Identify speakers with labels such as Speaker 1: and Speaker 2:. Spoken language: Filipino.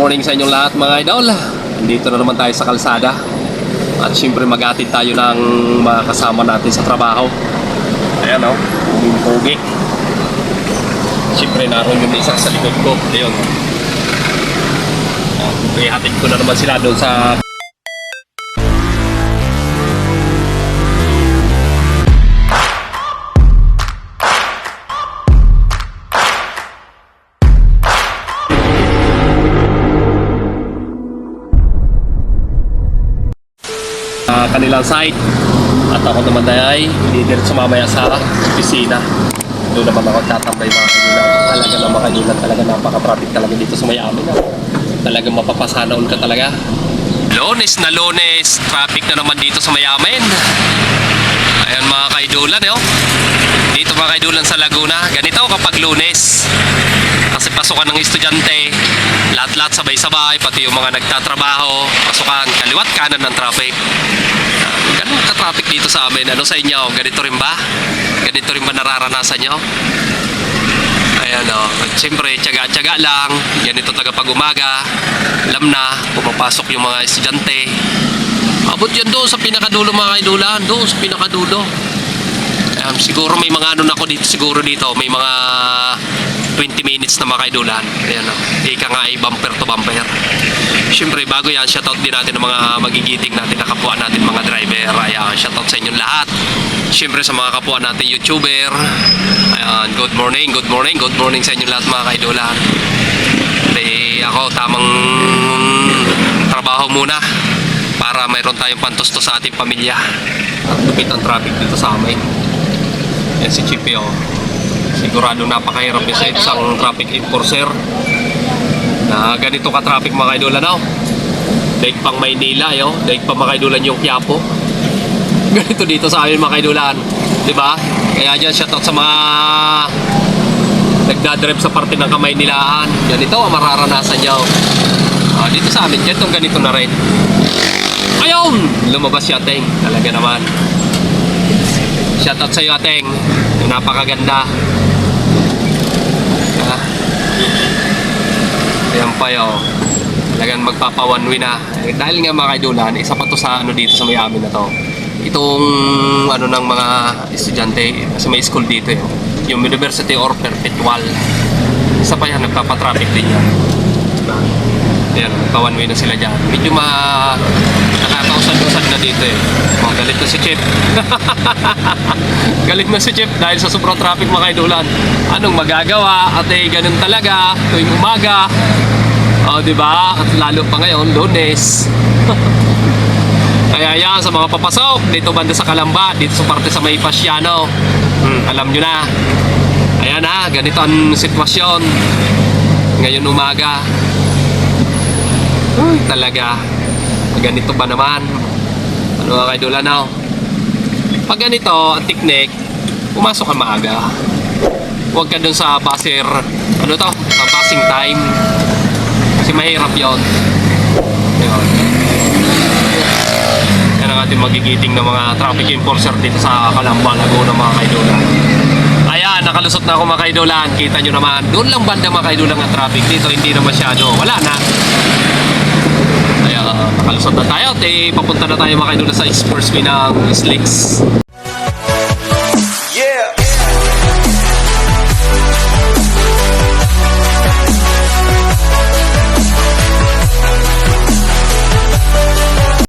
Speaker 1: Morning sa inyong lahat mga idol. Dito na naman tayo sa kalsada. At syempre maghatid tayo ng mga kasama natin sa trabaho. Ayan o, oh, yung pogi. Syempre naroon yung isa sa likod ko. Ayun. Ihatid ko na naman sila doon sa kanilang site. At ako naman ay leader sumamaya sa opisina. Doon naman ako tatambay mga kaibigan. Talaga na mga kaibigan, talaga napaka-traffic talaga dito sa Miami. No? Talagang mapapasanaon ka talaga. Lones na lones, traffic na naman dito sa Mayamin. Ayan mga kaidulan, eh, oh. Dito mga kaidulan sa Laguna. Ganito kapag lunes. Kasi pasukan ng estudyante, lahat-lahat sabay-sabay, pati yung mga nagtatrabaho, pasukan, kaliwat kanan ng traffic. Ah, Ganun ka-traffic dito sa amin. Ano sa inyo? Ganito rin ba? Ganito rin ba nararanasan nyo? Ayan o. At siyempre, tiyaga-tiyaga lang. Ganito taga pag umaga. Alam na, pumapasok yung mga estudyante. Abot yan doon sa pinakadulo mga kaidulan. Doon sa pinakadulo. Um, siguro may mga ano na ako dito, siguro dito, may mga 20 minutes na mga kaidulan. Ayan o. Ika nga ay bumper to bumper. Siyempre, bago yan, shoutout din natin ng mga magigiting natin na kapwa natin mga driver. Ayan, shoutout sa inyong lahat. Siyempre sa mga kapwa natin YouTuber. Ayan, good morning, good morning, good morning sa inyong lahat mga kaidulan. Eh, ako, tamang trabaho muna para mayroon tayong pantusto sa ating pamilya. At ang traffic dito sa amin. Yan si Chippy, oh. Sigurado napakahirap niya sa isang traffic enforcer na ganito ka traffic mga kaidulan oh. Daig pang Maynila yo, daig pang mga kaidulan yung Quiapo. Ganito dito sa amin mga kaidulan, 'di ba? Kaya diyan shoutout sa mga nagdadrive sa parte ng kamay nilaan. Ganito ang mararanasan nyo. Ah, dito sa amin, ganito ganito na rin. Ayun! Lumabas si Ateng. Talaga naman. Shoutout sa iyo, Ateng. Napakaganda. Ah. Ayan pa yun. Talagang magpapawanwi na. Eh, dahil nga mga kaidulan, isa pa to sa ano dito sa Miami na to. Itong ano ng mga estudyante sa may school dito eh. Yung University or Perpetual. Isa pa yan, nagpapatraffic din yan. Ayan, nagpawanwi na sila dyan. Medyo ma... na dito eh. Oh, galit na si Chip. galit na si Chip dahil sa sobrang traffic mga kaidulan. Anong magagawa? At eh, ganun talaga. Tuwing umaga. O, di ba? At lalo pa ngayon, lunes. Kaya yan, sa mga papasok, dito banda sa Kalamba, dito sa parte sa may Pasiano. Hmm, alam nyo na. Ayan na, ganito ang sitwasyon. Ngayon umaga. Uy, talaga. Ganito ba naman? Ano mga kaidolan now? Pag ganito, ang technique, pumasok ka maaga. Huwag ka dun sa baser, ano to, sa passing time. Kasi mahirap yon. Yun. Yan ang ating magigiting ng mga traffic enforcer dito sa Calamba, Laguna mga kaidolan. Ayan, nakalusot na ako mga kaidolan. Kita nyo naman, doon lang banda mga kaidolan ang traffic dito. Hindi na masyado. Wala na. Kaya uh, nakalusot na tayo. At eh, papunta na tayo mga kaidolan sa expressway ng Slicks.